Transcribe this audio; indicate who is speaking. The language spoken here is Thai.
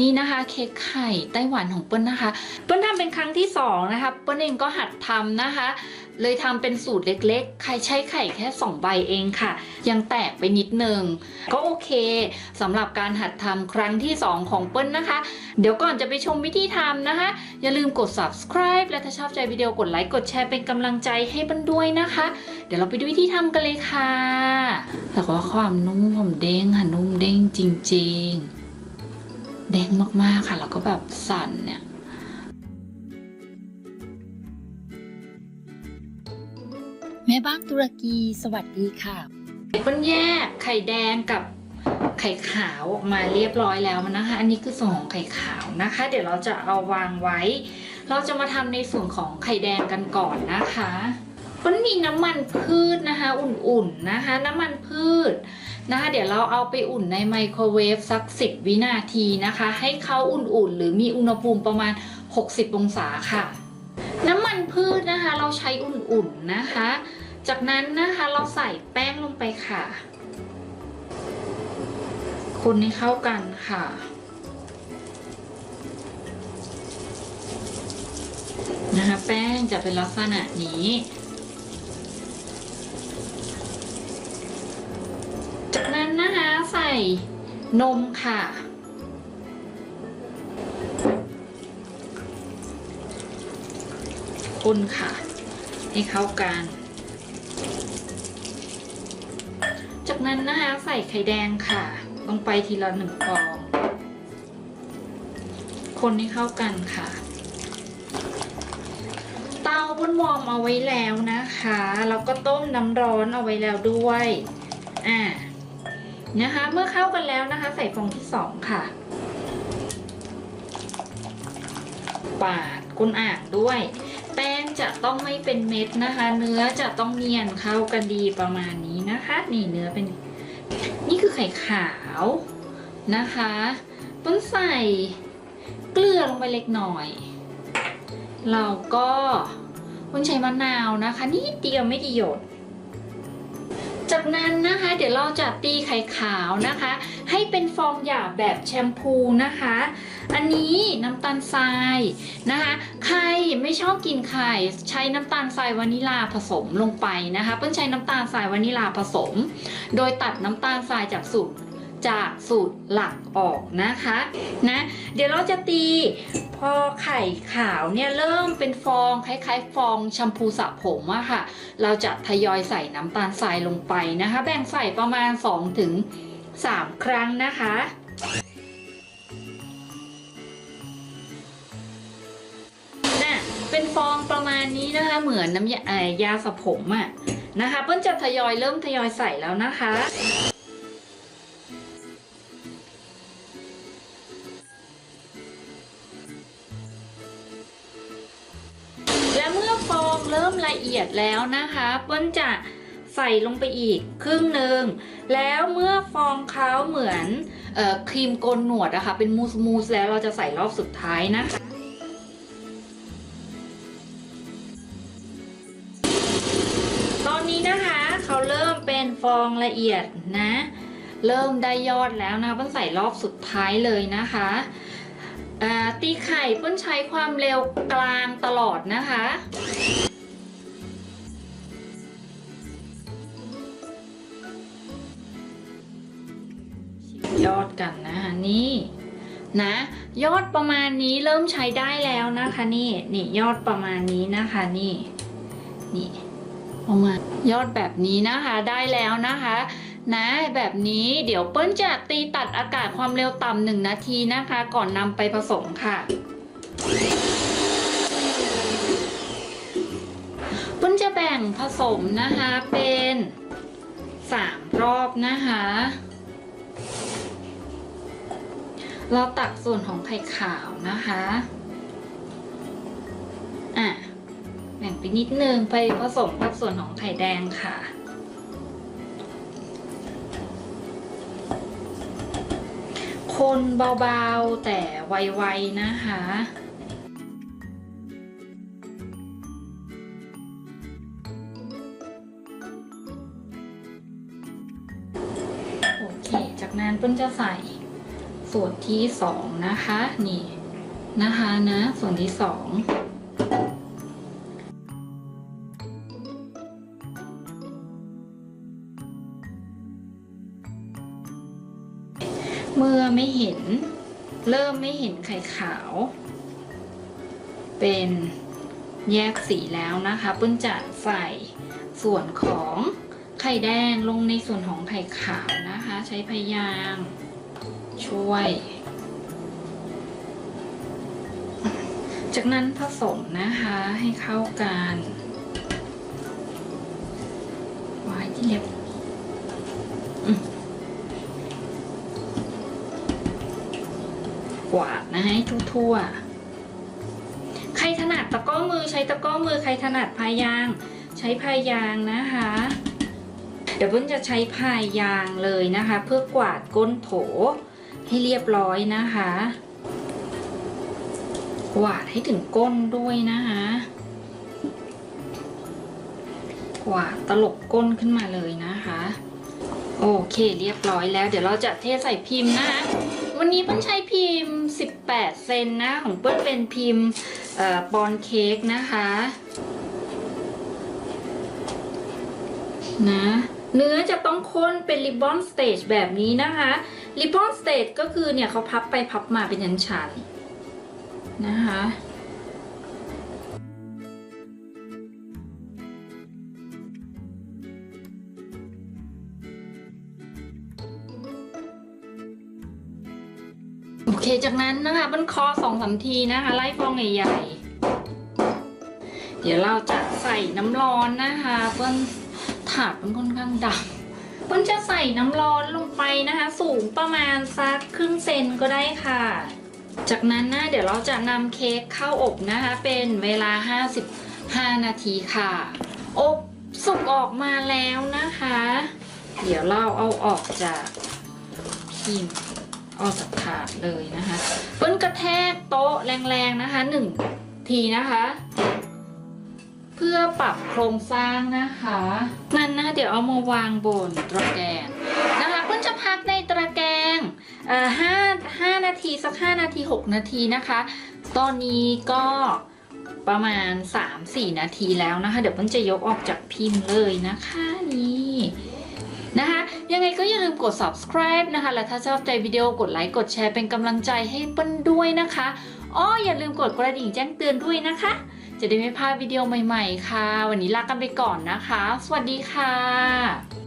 Speaker 1: นี่นะคะเค้กไข่ไต้หวันของเปิ้ลนะคะ เปิ้ลทำเป็นครั้งที่สองนะคะเปิ้ลเองก็หัดทำนะคะ เลยทำเป็นสูตรเล็กๆ ใครใช้ไข่แค่ 2 ใบเองค่ะ ยังแตกไปนิดนึงก็โอเคสำหรับการหัดทำครั้งที่ 2 ของเปิ้ลนะคะ เดี๋ยวก่อนจะไปชมวิธีทำนะคะ อย่าลืมกด subscribe และถ้าชอบใจวิดีโอกดไลค์กดแชร์เป็นกำลังใจให้เปิ้ลด้วยนะคะ เดี๋ยวเราไปดูวิธีทำกันเลยค่ะแต่ว่าความนุ่มความเด้งค่ะนุ่มเด้งจริง ๆ เด้งมากๆค่ะ แล้วก็แบบสั่นเนี่ย
Speaker 2: แม่บ้านตุรกีสวัสดีค่ะ
Speaker 1: เปิ้ลแยกไข่แดงกับไข่ขาวออกมาเรียบร้อยแล้วนะคะ อันนี้คือส่วนของไข่ขาวนะคะ เดี๋ยวเราจะเอาวางไว้ เราจะมาทำในส่วนของไข่แดงกันก่อนนะคะเปิ้ลมีน้ำมันพืชนะคะ อุ่นๆนะคะ น้ำมันพืช นะคะเดี๋ยวเราเอาไปอุ่นในไมโครเวฟสัก 10 วินาทีนะคะ ให้เขาอุ่นๆ หรือมีอุณหภูมิประมาณ 60 องศาค่ะ น้ำมันพืชนะคะ เราใช้อุ่นๆนะคะ จากนั้นนะคะเราใส่แป้งลงไปค่ะ คนให้เข้ากันค่ะนะคะแป้งจะเป็นลักษณะนี้ จากนั้น นะคะใส่นมค่ะ คนค่ะ ให้เข้ากัน จากนั้นนะคะใส่ไข่แดงค่ะ ลงไปทีละหนึ่งฟอง คนให้เข้ากันค่ะเตาบนวอร์มเอาไว้แล้วนะคะ แล้วก็ต้มน้ำร้อนเอาไว้แล้วด้วย อ่า นะคะ เมื่อเข้ากันแล้วนะคะ ใส่ฟองที่สองค่ะ ปาดก้นอ่างด้วย แป้งจะต้องไม่เป็นเม็ดนะคะ เนื้อจะต้องเนียนเข้ากันดีประมาณนี้นะคะ นี่เนื้อเป็น นี่คือไข่ขาวนะคะต้นใส่เกลือลงไปเล็กหน่อย เราก็ต้นใช้มะนาวนะคะนิดเดียวไม่กี่หยด จากนั้นนะคะเดี๋ยวเราจะตีไข่ขาวนะคะ ให้เป็นฟองหยาบแบบแชมพูนะคะ อันนี้น้ำตาลทรายนะคะ ใครไม่ชอบกินไข่ใช้น้ำตาลทรายวานิลาผสมลงไปนะคะเปิ้ลใช้น้ำตาลทรายวานิลาผสม โดยตัดน้ำตาลทรายจากสูตรจากสูตรหลักออกนะคะนะเดี๋ยวเราจะตี พอไข่ขาวเนี่ยเริ่มเป็นฟองคล้ายๆ ฟองแชมพูสระผมอะค่ะ เราจะทยอยใส่น้ำตาลทรายลงไปนะคะ แบ่งใส่ประมาณ 2-3ถึง3ครั้งนะคะน่ะเป็นฟองประมาณนี้นะคะ เหมือนน้ำยายาสระผมอะนะคะเปิ้ลจะทยอยเริ่มทยอยใส่แล้วนะคะ เริ่มละเอียดแล้วนะคะเปิ้ลจะใส่ลงไปอีกครึ่งหนึ่งแล้วเมื่อฟองเขาเหมือนออครีมโกนหนวดอะคะเป็นมูสมูสแล้วเราจะใส่รอบสุดท้ายนะคะตอนนี้นะคะเขาเริ่มเป็นฟองละเอียดนะ เริ่มได้ยอดแล้วนะคะเปิ้ลใส่รอบสุดท้ายเลยนะคะตีไข่เปิ้ลใช้ความเร็วกลางตลอดนะคะ นี่นะยอดประมาณนี้เริ่มใช้ได้แล้วนะคะนี่นี่ยอดประมาณนี้นะคะนี่นี่ประมาณยอดแบบนี้นะคะได้แล้วนะคะนะแบบนี้เดี๋ยวเปิ้ลจะตีตัดอากาศความเร็วต่ำหนึ่งนาทีนะคะ ก่อนนำไปผสมค่ะเปิ้ลจะแบ่งผสมนะคะเป็นสามรอบนะคะ เราตักส่วนของไข่ขาวนะคะอะแบ่งไปนิดนึงไปผสมกับส่วนของไข่แดงค่ะคนเบาๆแต่ไวๆนะคะ โอเค จากนั้นเปิ้ลจะใส่ ส่วนที่สองนะคะ นี่นะคะนะส่วนที่สองเมื่อไม่เห็น เริ่มไม่เห็นไข่ขาว เป็นแยกสีแล้วนะคะเปิ้ลจะใส่ส่วนของไข่แดงลงในส่วนของไข่ขาวนะคะ ใช้พยายาม ช่วย จากนั้นผสมนะคะให้เข้ากันไว้ที่เล็บกวาดนะให้ทั่วๆ ใครถนัดตะก้อมือใช้ตะก้อมือ ใครถนัดพายาง ใช้พายางนะคะ เดี๋ยวเพิ่นจะใช้พายางเลยนะคะ เพื่อกวาดก้นโถ ให้เรียบร้อยนะคะกวาดให้ถึงก้นด้วยนะคะกวาดตลบก้นขึ้นมาเลยนะคะ โอเคเรียบร้อยแล้ว เดี๋ยวเราจะเทใส่พิมพ์นะคะวันนี้เปิ้ลใช้พิมพ์ 18 เซนนะ ของเปิ้ลเป็นพิมพ์ออปอนเค้กนะคะนะเนื้อจะต้องข้นเป็นริบบอนสเตจแบบนี้นะคะ ริบบอนสเตจก็คือเนี่ยเขาพับไปพับมาเป็นชั้นๆนะคะโอเคจากนั้นนะคะบันคอสองสามทีนะคะ ไล่ฟองใหญ่ๆเดี๋ยวเราจะใส่น้ำร้อนนะคะเปิ้ลถาดมันค่อนข้างดำ เปิ้ลจะใส่น้ำร้อนลงไปนะคะ สูงประมาณสักครึ่งเซนก็ได้ค่ะ จากนั้นนะเดี๋ยวเราจะนำเค้กเข้าอบนะคะ เป็นเวลา 55 นาทีค่ะ อบสุกออกมาแล้วนะคะ เดี๋ยวเราเอาออกจากพิมพ์ออกจากถาดเลยนะคะเปิ้ลกระแทกโต๊ะแรงๆนะคะหนึ่งทีนะคะ เพื่อปรับโครงสร้างนะคะนั่นนะเดี๋ยวเอามาวางบนตะแกรงนะคะเปิ้ลจะพักในตะแกรงห้าห้านาทีสักห้านาทีหกนาทีนะคะ ตอนนี้ก็ประมาณ 3-4 นาทีแล้วนะคะ เดี๋ยวเปิ้ลจะยกออกจากพิมพ์เลยนะคะนี่ นะคะยังไงก็อย่าลืมกด subscribe นะคะ และถ้าชอบใจวิดีโอกดไลค์กดแชร์เป็นกำลังใจให้เปิ้ลด้วยนะคะอ้ออย่าลืมกดกระดิ่งแจ้งเตือนด้วยนะคะ จะได้ไม่พลาดวิดีโอใหม่ ๆ ค่ะ วันนี้ลากันไปก่อนนะคะ สวัสดีค่ะ